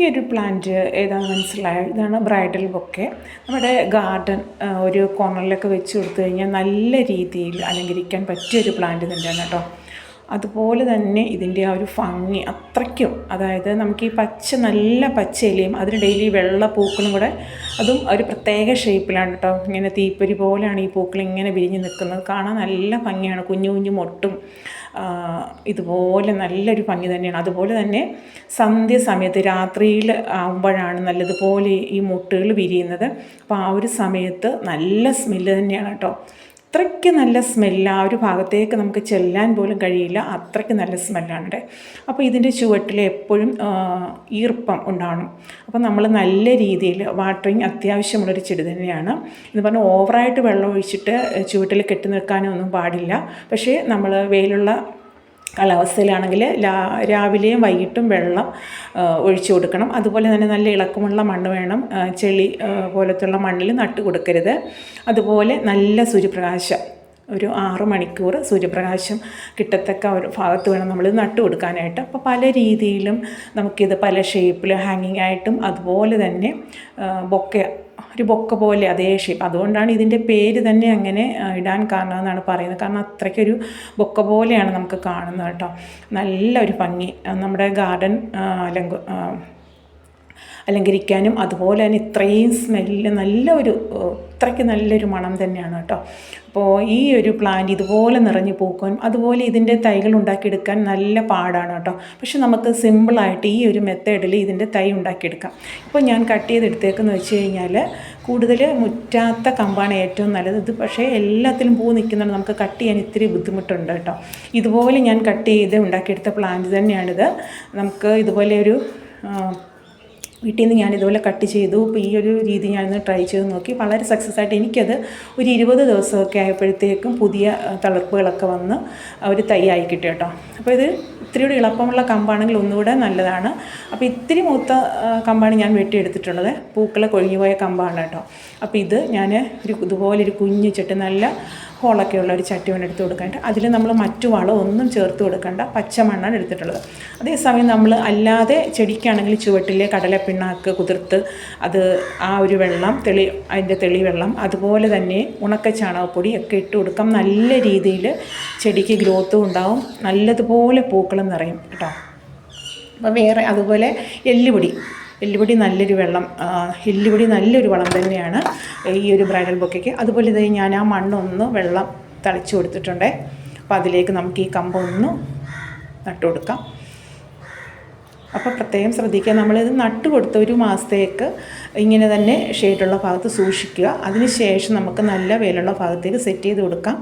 ഈ ഒരു പ്ലാന്റ് ഏതാണെന്ന് മനസ്സിലായ? ഇതാണ് ബ്രൈഡൽ ബൊക്കെ നമ്മുടെ ഗാർഡൻ ഒരു കോർണറിലൊക്കെ വെച്ച് കൊടുത്തു കഴിഞ്ഞാൽ നല്ല രീതിയിൽ അലങ്കരിക്കാൻ പറ്റിയ ഒരു പ്ലാന്റ് തന്നെയാണ് കേട്ടോ. അതുപോലെ തന്നെ ഇതിന്റെ ആ ഒരു ഭംഗി അത്രയ്ക്കും. അതായത് നമുക്ക് ഈ പച്ച നല്ല പച്ച ഇലയും അതിന് ഡെയിലി വെള്ള പൂക്കളും കൂടെ അതും ഒരു പ്രത്യേക ഷേപ്പിലാണ് കേട്ടോ. ഇങ്ങനെ തീപ്പൊരി പോലെയാണ് ഈ പൂക്കൾ ഇങ്ങനെ വിരിഞ്ഞ് നിൽക്കുന്നത്. കാണാൻ നല്ല ഭംഗിയാണ്. കുഞ്ഞു കുഞ്ഞു മൊട്ടും ഇതുപോലെ നല്ലൊരു ഭംഗി തന്നെയാണ്. അതുപോലെ തന്നെ സന്ധ്യ സമയത്ത് രാത്രിയിൽ ആകുമ്പോഴാണ് നല്ലതുപോലെ ഈ മുട്ടുകൾ വിരിയുന്നത്. അപ്പോൾ ആ ഒരു സമയത്ത് നല്ല സ്മെല്ല് തന്നെയാണ് കേട്ടോ. അത്രയ്ക്ക് നല്ല സ്മെല്ല് ആ ഒരു ഭാഗത്തേക്ക് നമുക്ക് ചെല്ലാൻ പോലും കഴിയില്ല. അത്രയ്ക്ക് നല്ല സ്മെല്ലാണ് അപ്പോൾ ഇതിന്റെ ചുവട്ടിൽ എപ്പോഴും ഈർപ്പം ഉണ്ടാവണം. അപ്പോൾ നമ്മൾ നല്ല രീതിയിൽ വാട്ടറിങ് അത്യാവശ്യമുള്ളൊരു ചെടി തന്നെയാണ്. എന്ന് പറഞ്ഞാൽ ഓവറായിട്ട് വെള്ളം ഒഴിച്ചിട്ട് ചുവട്ടിൽ കെട്ടി നിൽക്കാനൊന്നും പാടില്ല. പക്ഷേ നമ്മൾ വെയിലുള്ള കാലാവസ്ഥയിലാണെങ്കിൽ രാവിലെയും വൈകിട്ടും വെള്ളം ഒഴിച്ചു കൊടുക്കണം. അതുപോലെ തന്നെ നല്ല ഇളക്കമുള്ള മണ്ണ് വേണം. ചെളി പോലത്തുള്ള മണ്ണിൽ നട്ട് കൊടുക്കരുത്. അതുപോലെ നല്ല സൂര്യപ്രകാശം. ഒരു ആറ് മണിക്കൂർ സൂര്യപ്രകാശം കിട്ടത്തക്ക ഒരു ഭാഗത്ത് വേണം നമ്മൾ നട്ടു കൊടുക്കാനായിട്ട്. അപ്പോൾ പല രീതിയിലും നമുക്കിത് പല ഷേപ്പിൽ ഹാങ്ങിങ് ആയിട്ടും അതുപോലെ തന്നെ ബൊക്കെ ഒരു ബൊക്ക പോലെ അതേ ഷേപ്പ് അതുകൊണ്ടാണ് ഇതിന്റെ പേര് തന്നെ അങ്ങനെ ഇടാൻ കാരണം എന്നാണ് പറയുന്നത്. കാരണം അത്രയ്ക്കൊരു ബൊക്ക പോലെയാണ് നമുക്ക് കാണുന്നത് കേട്ടോ. നല്ലൊരു ഭംഗി. നമ്മുടെ ഗാർഡൻ അലങ്ക ആ, അലങ്കരിക്കാനും അതുപോലെ തന്നെ ഇത്രയും സ്മെല്ല് നല്ല ഒരു ഇത്രയ്ക്ക് നല്ലൊരു മണം തന്നെയാണ് കേട്ടോ. അപ്പോൾ ഈ ഒരു പ്ലാന്റ് ഇതുപോലെ നിറഞ്ഞു പൂക്കാനും അതുപോലെ ഇതിന്റെ തൈകൾ ഉണ്ടാക്കിയെടുക്കാൻ നല്ല പാടാണ് കേട്ടോ. പക്ഷെ നമുക്ക് സിമ്പിളായിട്ട് ഈ ഒരു മെത്തേഡിൽ ഇതിന്റെ തൈ ഉണ്ടാക്കിയെടുക്കാം. ഇപ്പോൾ ഞാൻ കട്ട് ചെയ്തെടുത്തേക്കെന്ന് വെച്ച് കഴിഞ്ഞാൽ കൂടുതൽ മുറ്റാത്ത കമ്പാണ് ഏറ്റവും നല്ലത്. ഇത് പക്ഷേ എല്ലാത്തിലും പൂ നിൽക്കുന്നുണ്ട് നമുക്ക് കട്ട് ചെയ്യാൻ ഇത്തിരി ബുദ്ധിമുട്ടുണ്ട് കേട്ടോ. ഇതുപോലെ ഞാൻ കട്ട് ചെയ്ത് ഉണ്ടാക്കിയെടുത്ത പ്ലാന്റ് തന്നെയാണിത്. നമുക്ക് ഇതുപോലെ ഒരു വീട്ടിൽ നിന്ന് ഞാൻ ഇതുപോലെ കട്ട് ചെയ്തു. അപ്പോൾ ഈ ഒരു രീതി ഞാനൊന്ന് ട്രൈ ചെയ്ത് നോക്കി. വളരെ സക്സസ് ആയിട്ട് എനിക്കത് ഒരു ഇരുപത് ദിവസമൊക്കെ ആയപ്പോഴത്തേക്കും പുതിയ തളർപ്പുകളൊക്കെ വന്ന് ഒരു തൈ ആയി കിട്ടി കേട്ടോ. അപ്പോൾ ഇത് ഇത്തിരി കൂടി ഇളപ്പമുള്ള കമ്പാണെങ്കിൽ ഒന്നുകൂടെ നല്ലതാണ്. അപ്പോൾ ഇത്തിരി മൂത്ത കമ്പാണ് ഞാൻ വെട്ടിയെടുത്തിട്ടുള്ളത്. പൂക്കളെ കൊഴിഞ്ഞു പോയ കമ്പാണ് കേട്ടോ. അപ്പോൾ ഇത് ഞാൻ ഒരു ഇതുപോലെ ഒരു കുഞ്ഞു ചട്ടി നല്ല ഹോളൊക്കെ ഉള്ള ഒരു ചട്ടി വേണം എടുത്ത് കൊടുക്കാനായിട്ട് അതിൽ നമ്മൾ മറ്റു വളം ഒന്നും ചേർത്ത് കൊടുക്കണ്ട. പച്ചമണ്ണാണ് എടുത്തിട്ടുള്ളത്. അതേസമയം നമ്മൾ അല്ലാതെ ചെടിക്കാണെങ്കിൽ ചുവട്ടിലെ കടലപ്പിണ്ണാക്ക് കുതിർത്ത് അത് ആ ഒരു വെള്ളം തെളി അതിന്റെ തെളി വെള്ളം അതുപോലെ തന്നെ ഉണക്ക ചാണകപ്പൊടി ഒക്കെ ഇട്ട് കൊടുക്കാം. നല്ല രീതിയിൽ ചെടിക്ക് ഗ്രോത്തും ഉണ്ടാവും. നല്ലതുപോലെ പൂക്കളും നിറയും കേട്ടോ. അപ്പോൾ വേറെ അതുപോലെ എല്ലുപൊടി. എല്ലുപൊടി നല്ലൊരു വെള്ളം എല്ലുപൊടി നല്ലൊരു വളം തന്നെയാണ് ഈ ഒരു ബ്രൈഡൽ ബൊക്കയ്ക്ക്. അതുപോലെ തന്നെ ഞാൻ ആ മണ്ണൊന്ന് വെള്ളം തളിച്ചു കൊടുത്തിട്ടുണ്ട്. അപ്പോൾ അതിലേക്ക് നമുക്ക് ഈ കമ്പൊന്ന് നട്ടു കൊടുക്കാം. അപ്പോൾ പ്രത്യേകം ശ്രദ്ധിക്കുക. നമ്മളിത് നട്ട് കൊടുത്ത ഒരു മാസത്തേക്ക് ഇങ്ങനെ തന്നെ ഷെയ്ഡുള്ള ഭാഗത്ത് സൂക്ഷിക്കുക. അതിന് ശേഷം നമുക്ക് നല്ല വെയിലുള്ള ഭാഗത്തേക്ക് സെറ്റ് ചെയ്ത് കൊടുക്കാം.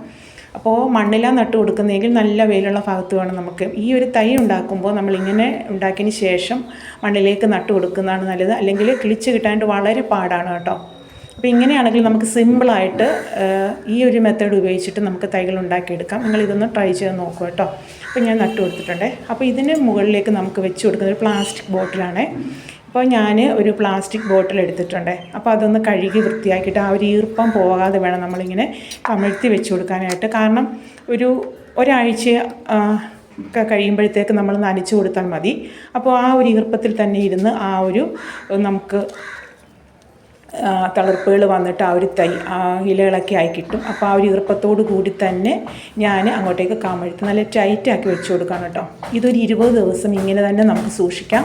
അപ്പോൾ മണ്ണിലാണ് നട്ട് കൊടുക്കുന്നതെങ്കിൽ നല്ല വെയിലുള്ള ഭാഗത്ത് വേണം നമുക്ക്. ഈ ഒരു തൈ ഉണ്ടാക്കുമ്പോൾ നമ്മളിങ്ങനെ ഉണ്ടാക്കിയതിന് ശേഷം മണ്ണിലേക്ക് നട്ട് കൊടുക്കുന്നതാണ് നല്ലത്. അല്ലെങ്കിൽ കിളിച്ച് കിട്ടാണ്ട് വളരെ പാടാണ് കേട്ടോ. അപ്പോൾ ഇങ്ങനെയാണെങ്കിൽ നമുക്ക് സിമ്പിളായിട്ട് ഈ ഒരു മെത്തേഡ് ഉപയോഗിച്ചിട്ട് നമുക്ക് തൈകൾ ഉണ്ടാക്കിയെടുക്കാം. നിങ്ങൾ ഇതൊന്ന് ട്രൈ ചെയ്ത് നോക്കുക കേട്ടോ. അപ്പോൾ ഞാൻ നട്ടു കൊടുത്തിട്ടുണ്ട്. അപ്പോൾ ഇതിന് മുകളിലേക്ക് നമുക്ക് വെച്ച് കൊടുക്കുന്ന ഒരു പ്ലാസ്റ്റിക് ബോട്ടിലാണ് അപ്പോൾ ഞാൻ ഒരു പ്ലാസ്റ്റിക് ബോട്ടിൽ എടുത്തിട്ടുണ്ട്. അപ്പോൾ അതൊന്ന് കഴുകി വൃത്തിയാക്കിയിട്ട് ആ ഒരു ഈർപ്പം പോകാതെ വേണം നമ്മളിങ്ങനെ കമഴ്ത്തി വെച്ച് കൊടുക്കാനായിട്ട്. കാരണം ഒരു ഒരാഴ്ച ഒക്കെ കഴിയുമ്പോഴത്തേക്ക് നമ്മൾ നനച്ചു കൊടുത്താൽ മതി. അപ്പോൾ ആ ഒരു ഈർപ്പത്തിൽ തന്നെ ഇരുന്ന് ആ ഒരു നമുക്ക് തളിർപ്പുകൾ വന്നിട്ട് ആ ഒരു തൈ ആ ഇലകളൊക്കെ ആയി കിട്ടും. അപ്പോൾ ആ ഒരു ഈർപ്പത്തോട് കൂടി തന്നെ ഞാൻ അങ്ങോട്ടേക്ക് കാമഴുത്ത് നല്ല ടൈറ്റാക്കി വെച്ച് കൊടുക്കണം കേട്ടോ. ഇതൊരു ഇരുപത് ദിവസം ഇങ്ങനെ തന്നെ നമുക്ക് സൂക്ഷിക്കാം.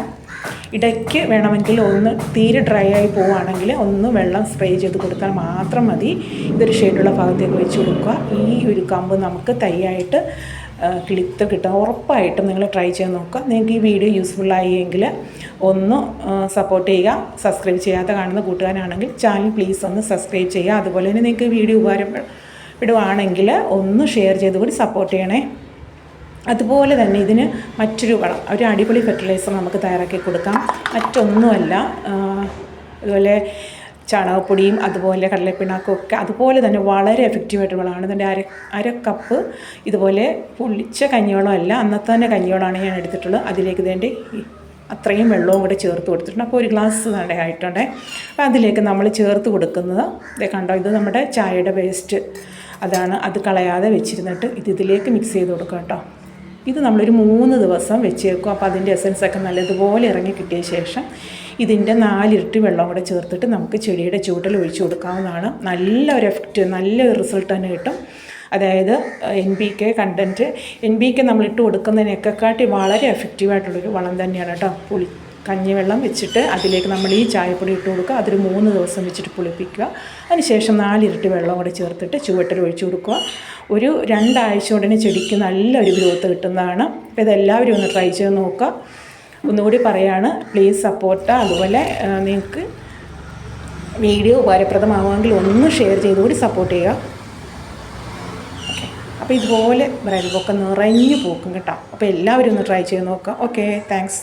ഇടയ്ക്ക് വേണമെങ്കിൽ ഒന്ന് തീരെ ഡ്രൈ ആയി പോവുകയാണെങ്കിൽ ഒന്ന് വെള്ളം സ്പ്രേ ചെയ്ത് കൊടുത്താൽ മാത്രം മതി. ഇതൊരു ഷെയ്ഡുള്ള ഭാഗത്തേക്ക് വെച്ച് കൊടുക്കുക. ഈ ഒരു കമ്പ് നമുക്ക് തൈയായിട്ട് കിളിത്ത് കിട്ടും. ഉറപ്പായിട്ടും നിങ്ങൾ ട്രൈ ചെയ്ത് നോക്കുക. നിങ്ങൾക്ക് ഈ വീഡിയോ യൂസ്ഫുൾ എങ്കിൽ ഒന്ന് സപ്പോർട്ട് ചെയ്യുക. സബ്സ്ക്രൈബ് ചെയ്യാത്ത കാണുന്ന കൂട്ടുകാരാണെങ്കിൽ ചാനൽ പ്ലീസ് ഒന്ന് സബ്സ്ക്രൈബ് ചെയ്യുക. അതുപോലെ തന്നെ നിങ്ങൾക്ക് വീഡിയോ ഉപകാരപ്പെടുവാണെങ്കിൽ ഒന്ന് ഷെയർ ചെയ്ത് കൂടി സപ്പോർട്ട് ചെയ്യണേ. അതുപോലെ തന്നെ ഇതിന് മറ്റൊരു വളം ഒരു അടിപൊളി ഫെർട്ടിലൈസർ നമുക്ക് തയ്യാറാക്കി കൊടുക്കാം. മറ്റൊന്നുമല്ല അതുപോലെ ചാണകപ്പൊടിയും അതുപോലെ കടലപ്പിണ്ണാക്കും ഒക്കെ അതുപോലെ തന്നെ വളരെ എഫക്റ്റീവായിട്ട് വളമാണ്. ഇതിന്റെ അര അര കപ്പ് ഇതുപോലെ പുളിച്ച കഞ്ഞിവെള്ളമല്ല അന്നത്തെ തന്നെ കഞ്ഞിവെള്ളമാണ് ഞാൻ എടുത്തിട്ടുള്ളത്. അതിലേക്ക് ഇതിന്റെ അത്രയും വെള്ളവും കൂടെ ചേർത്ത് കൊടുത്തിട്ടുണ്ട്. അപ്പോൾ ഒരു ഗ്ലാസ് തന്നെ ആയിട്ടുണ്ട്. അപ്പോൾ അതിലേക്ക് നമ്മൾ ചേർത്ത് കൊടുക്കുന്നത് ഇതേ കണ്ടോ ഇത് നമ്മുടെ ചായയുടെ വേസ്റ്റ് അതാണ് അത് കളയാതെ വെച്ചിരുന്നിട്ട് ഇത് ഇതിലേക്ക് മിക്സ് ചെയ്ത് കൊടുക്കുക കേട്ടോ. ഇത് നമ്മളൊരു മൂന്ന് ദിവസം വെച്ചേക്കും. അപ്പോൾ അതിന്റെ എസൻസ് ഒക്കെ നല്ലതുപോലെ ഇറങ്ങി കിട്ടിയ ശേഷം ഇതിന്റെ നാലിരട്ടി വെള്ളം കൂടെ ചേർത്തിട്ട് നമുക്ക് ചെടിയുടെ ചൂട്ടിൽ ഒഴിച്ചു കൊടുക്കാവുന്നതാണ്. നല്ല ഒരു എഫക്റ്റ് നല്ല റിസൾട്ട് തന്നെ കിട്ടും. അതായത് N B K content N B K നമ്മളിട്ട് കൊടുക്കുന്നതിനൊക്കെ കാട്ടി വളരെ എഫക്റ്റീവായിട്ടുള്ളൊരു വളം തന്നെയാണ് കേട്ടോ. പുളി കഞ്ഞിവെള്ളം വെച്ചിട്ട് അതിലേക്ക് നമ്മൾ ഈ ചായപ്പൊടി ഇട്ട് കൊടുക്കുക. അതൊരു മൂന്ന് ദിവസം വെച്ചിട്ട് പുളിപ്പിക്കുക. അതിനുശേഷം നാലിരട്ടി വെള്ളം കൂടെ ചേർത്തിട്ട് ചുവട്ടിൽ ഒഴിച്ചു കൊടുക്കുക. ഒരു രണ്ടാഴ്ച ഉടനെ ചെടിക്ക് നല്ലൊരു ഗ്രോത്ത് കിട്ടുന്നതാണ്. അപ്പോൾ ഇതെല്ലാവരും ഒന്ന് ട്രൈ ചെയ്ത് നോക്കുക. ഒന്നുകൂടി പറയാണ്. പ്ലീസ് സപ്പോർട്ട് അതുപോലെ നിങ്ങൾക്ക് വീഡിയോ ഉപകാരപ്രദമാവുമെങ്കിൽ ഒന്ന് ഷെയർ ചെയ്തുകൂടി സപ്പോർട്ട് ചെയ്യുക. ഓക്കെ അപ്പോൾ ഇതുപോലെ ബ്രൈഡൽ ബൊക്കെ നിറഞ്ഞു പോക്കും കേട്ടോ. അപ്പോൾ എല്ലാവരും ഒന്ന് ട്രൈ ചെയ്ത് നോക്കുക. Okay thanks